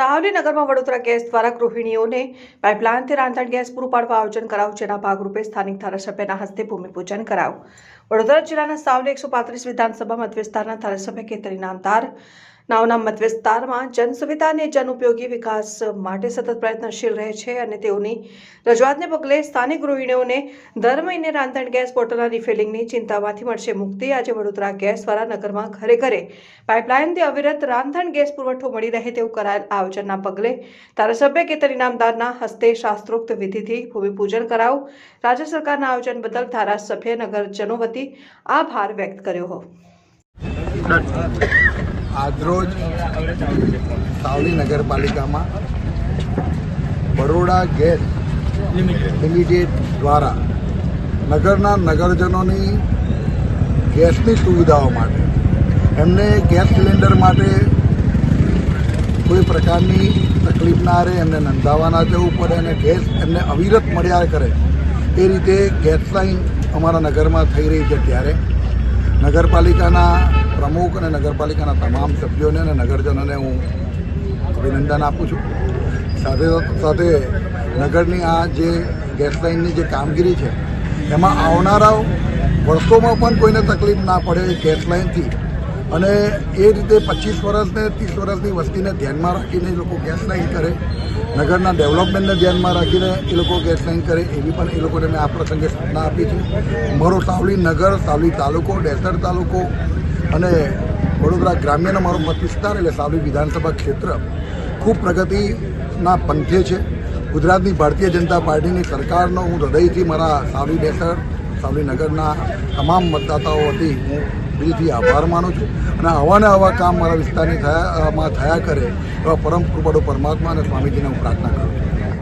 સાવલી નગરમાં વડોદરા ગેસ દ્વારા ગૃહિણીઓને પાઇપલાઇનથી રાંધણ ગેસ પૂરું પાડવા આયોજન કરાયું, જેના ભાગરૂપે સ્થાનિક ધારાસભ્યના હસ્તે ભૂમિપૂજન કરાયું. વડોદરા જિલ્લાના સાવલી એકસો પાંત્રીસ વિધાનસભા મત વિસ્તારના ધારાસભ્ય કેતરી નામદાર નાવના મત વિસ્તારમાં જન સુવિધા અને જન ઉપયોગી વિકાસ માટે સતત પ્રયત્નશીલ રહે છે અને તેઓની રજૂઆતને પગલે સ્થાનિક ગૃહિણીઓને દર મહિને રાંધણ ગેસ બોટલના રિફિલિંગની ચિંતામાંથી મળશે મુક્તિ. આજે વડોદરા ગેસ દ્વારા નગરમાં ઘરે ઘરે પાઇપલાઇનથી અવિરત રાંધણ ગેસ પુરવઠો મળી રહે તેવું કરાયેલ આયોજનના પગલે ધારાસભ્ય કેતન ઇનામદારના હસ્તે શાસ્ત્રોક્ત વિધિથી ભૂમિપૂજન કરાવું. રાજ્ય સરકારના આયોજન બદલ ધારાસભ્ય નગરજનો વતી આભાર વ્યક્ત કર્યો આજરોજ સાવલી નગરપાલિકામાં બરોડા ગેસ લિમિટેડ દ્વારા નગરના નગરજનોની ગેસની સુવિધાઓ માટે, એમને ગેસ સિલિન્ડર માટે કોઈ પ્રકારની તકલીફ ના રહે, એમને નંધાવાના જવું પડે અને ગેસ એમને અવિરત મળ્યા કરે, એ રીતે ગેસ લાઇન અમારા નગરમાં થઈ રહી છે ત્યારે નગરપાલિકાના પ્રમુખ અને નગરપાલિકાના તમામ સભ્યોને અને નગરજનોને હું અભિનંદન આપું છું. સાથે સાથે નગરની આ જે ગેસ લાઇનની જે કામગીરી છે, એમાં આવનારા વર્ષોમાં પણ કોઈને તકલીફ ના પડે ગેસ લાઇનથી અને એ રીતે પચીસ વર્ષને ત્રીસ વર્ષની વસ્તીને ધ્યાનમાં રાખીને એ લોકો ગેસ લાઇન કરે. નગરના ડેવલપમેન્ટને ધ્યાનમાં રાખીને એ લોકો ગેસ લાઇન કરે. એવી પણ એ લોકોને મેં આ પ્રસંગે સૂચના આપી છે. મારો સાવલી નગર, સાવલી તાલુકો, ડેસર તાલુકો અને વડોદરા ગ્રામ્યનો મારો મત વિસ્તાર એટલે સાવલી વિધાનસભા ક્ષેત્ર ખૂબ પ્રગતિના પંથે છે. ગુજરાતની ભારતીય જનતા પાર્ટીની સરકારનો હું હૃદયથી મારા સાવલી ડેસર, સાવલી નગરના તમામ મતદાતાઓ વતી હું દિલથી આભાર માનું છું અને આવા ને આવા કામ મારા વિસ્તારની થયા થયા કરે એવા પરમ કૃપાળુ પરમાત્મા અને સ્વામીજીને હું પ્રાર્થના કરું